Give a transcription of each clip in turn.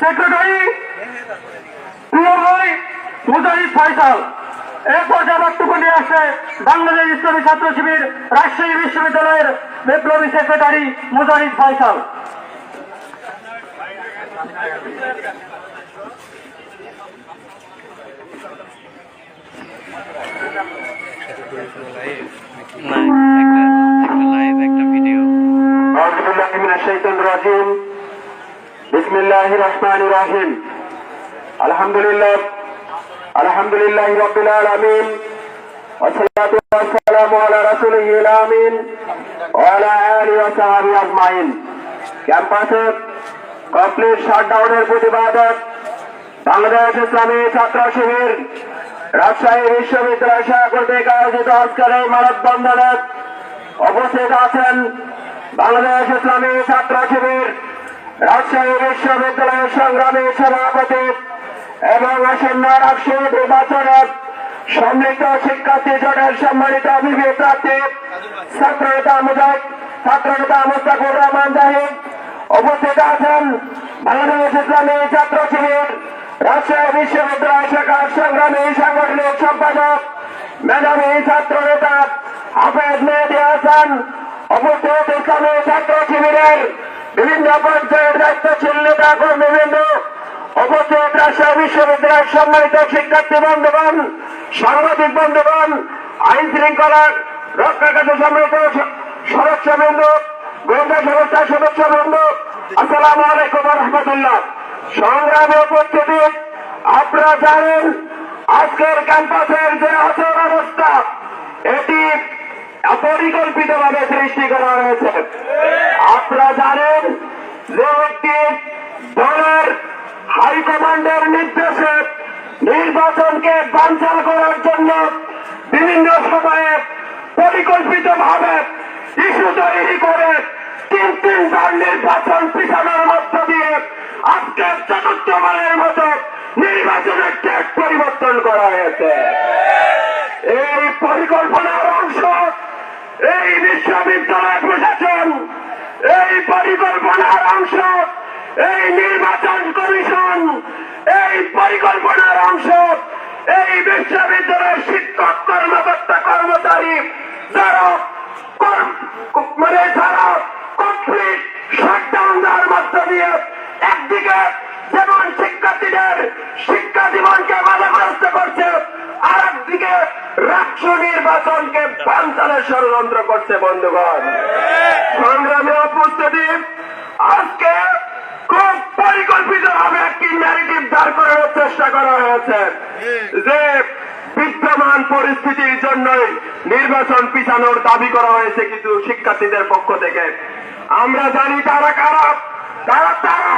Secretary মুজাহিদ ফয়সাল। এই পর্যায়ে বক্তব্য নিয়ে আসছে বাংলাদেশ ইসলামী ছাত্র শিবির রাজশাহী বিশ্ববিদ্যালয়ের বিপ্লবী সেক্রেটারি মুজাহিদ ফয়সাল। একটা ভিডিও الرحيم الحمد لله الحمد لله رب العالمين والصلاة والسلام على رسوله الأمين وعلى آله وصحبه أجمعين ক্যাম্পাসে কমপ্লিট শাটডাউনের প্রতিবাদক বাংলাদেশ ইসলামী ছাত্র শিবির রাজশাহী বিশ্ববিদ্যালয় শাখা কর্তৃক আয়োজিত আজকের এই মানববন্ধনে উপস্থিত আছেন বাংলাদেশ ইসলামী ছাত্র শিবির রাজশাহী বিশ্ববিদ্যালয়ের সংগ্রামী সভাপতি এবং আসন্ন রাজশাহী নির্বাচনে সম্মিলিত শিক্ষার্থী জোটের সম্মানিত অভিযোগ প্রার্থী ছাত্রনেতা মুজাহিদ ছাত্রনেতা মুস্তাকুর রহমান জাহিদ উপস্থিত আছেন বাংলাদেশ ইসলামী ছাত্র শিবির রাজশাহী বিশ্ববিদ্যালয় শাখার সংগ্রামী সাংগঠনিক সম্পাদক, মেধাবী ছাত্র নেতা হাফেজ মেহেদি হাসান উপস্থিত ইসলামী ছাত্র শিবিরের বিভিন্ন পর্যায়ের দায়িত্বশীল নেতা কর্মীবৃন্দ উপস্থিত রাজশাহী বিশ্ববিদ্যালয়ের সম্মানিত শিক্ষার্থী বন্ধুগণ, সাংবাদিক বন্ধুগণ, আইন শৃঙ্খলার রক্ষাকারী সম্মিলিত সদস্যবৃন্দ গোয়েন্দা সংস্থার সদস্যবৃন্দ, আসসালামু আলাইকুম রহমতুল্লাহ। সংগ্রামে উপস্থিতি, আপনারা জানেন, আজকের ক্যাম্পাসের যে অচল অবস্থা, এটি পরিকল্পিত ভাবে সৃষ্টি করা হয়েছে। আপনারা জানেন যে একটি দলের হাইকমান্ডের নির্দেশে নির্বাচনকে বানচাল করার জন্য বিভিন্ন সময়ে পরিকল্পিত ভাবে ইস্যু তৈরি করে তিন তিনবার নির্বাচন পিছানোর মধ্য দিয়ে আজকে চতুর্থবারের মতো নির্বাচনের ট্যাগ পরিবর্তন করা হয়েছে। এই পরিকল্পনার অংশ এই বিশ্ববিদ্যালয় প্রশাসন এই পরিকল্পনার অংশ, এই নির্বাচন কমিশন, এই পরিকল্পনার অংশ, এই বিশ্ববিদ্যালয়ের শিক্ষক কর্মকর্তা কর্মচারী যারা মানে যারা কমপ্লিট শাটডাউন দেওয়ার মধ্য দিয়ে একদিকে যেমন শিক্ষার্থীদের শিক্ষা জীবনকে বাধাগ্রস্ত করছে আর একদিকে রাষ্ট্র নির্বাচনকে বাঞ্চালের ষড়যন্ত্র করছে, বন্ধুগণ। করা হয়েছে। যে বিদ্যমান পরিস্থিতির জন্যই নির্বাচন পিছানোর দাবি করা হয়েছে কিছু শিক্ষার্থীদের পক্ষ থেকে। আমরা জানি তারা কারা তারা তারা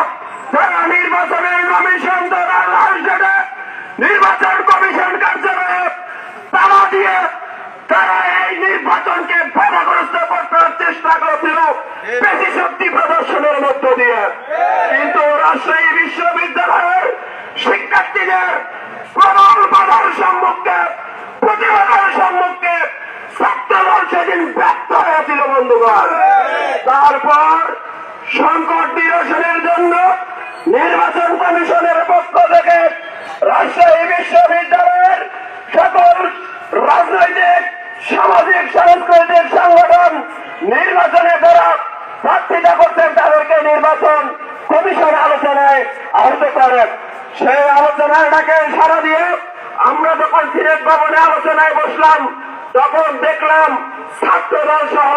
যারা নির্বাচনের কমিশন দ্বারা নির্বাচন কমিশন কার্যালয়ে তারা দিয়ে তারা এই নির্বাচনকে বাধাগ্রস্ত করতে চেষ্টা করেছিল। বেশি শক্তি প্রদর্শনের মধ্য দিয়ে। শিক্ষার্থীদের প্রবল বাধার সম্মুখে, প্রতিবাদের সম্মুখে ছাত্রদল সেদিন ব্যর্থ হয়েছিল বন্ধুগণ। তারপর সংকট নিরসনের জন্য নির্বাচন কমিশনের পক্ষ থেকে রাজশাহী বিশ্ববিদ্যালয়ের সকল রাজনৈতিক, সামাজিক, সাংস্কৃতিক সংগঠন নির্বাচনে যারা প্রার্থিতা করছেন। তাদেরকে নির্বাচন কমিশন আলোচনায় আহত করেন। সেই আলোচনায় ডাকে সারা দিয়ে আমরা যখন সিনেট ভবনে আলোচনায় বসলাম, তখন দেখলাম ছাত্রদল সহ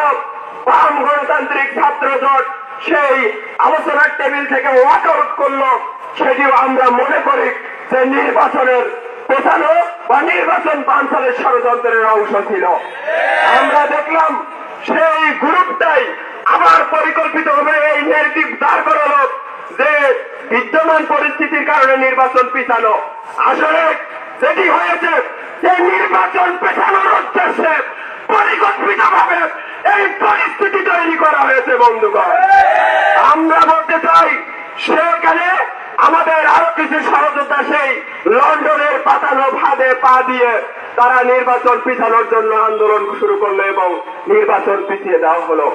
বাম গণতান্ত্রিক ছাত্র জোট সেই আলোচনার টেবিল থেকে ওয়াক আউট করল। সেটিও আমরা মনে করি যে নির্বাচনের পেছানো বা নির্বাচন বাঞ্চলের ষড়যন্ত্রের অংশ ছিল। আমরা দেখলাম সেই গ্রুপটাই আবার পরিকল্পিত ভাবে এই নেগেটিভ দাঁড় করালো যে বিদ্যমান পরিস্থিতির কারণে নির্বাচন পিছানো। আসলে যেটি হয়েছে, যে নির্বাচন পেছানোর উদ্দেশ্যে পরিকল্পিত ভাবে এই পরিস্থিতি তৈরি করা হয়েছে, বন্ধুগণ। আমরা বলতে চাই, সেখানে আমাদের আরও কিছু সহযোগিতা সেই লন্ডনের পাতানো ভাবে পা দিয়ে তারা নির্বাচন পিছানোর জন্য আন্দোলন শুরু করল এবং নির্বাচন পিছিয়ে দেওয়া হলো।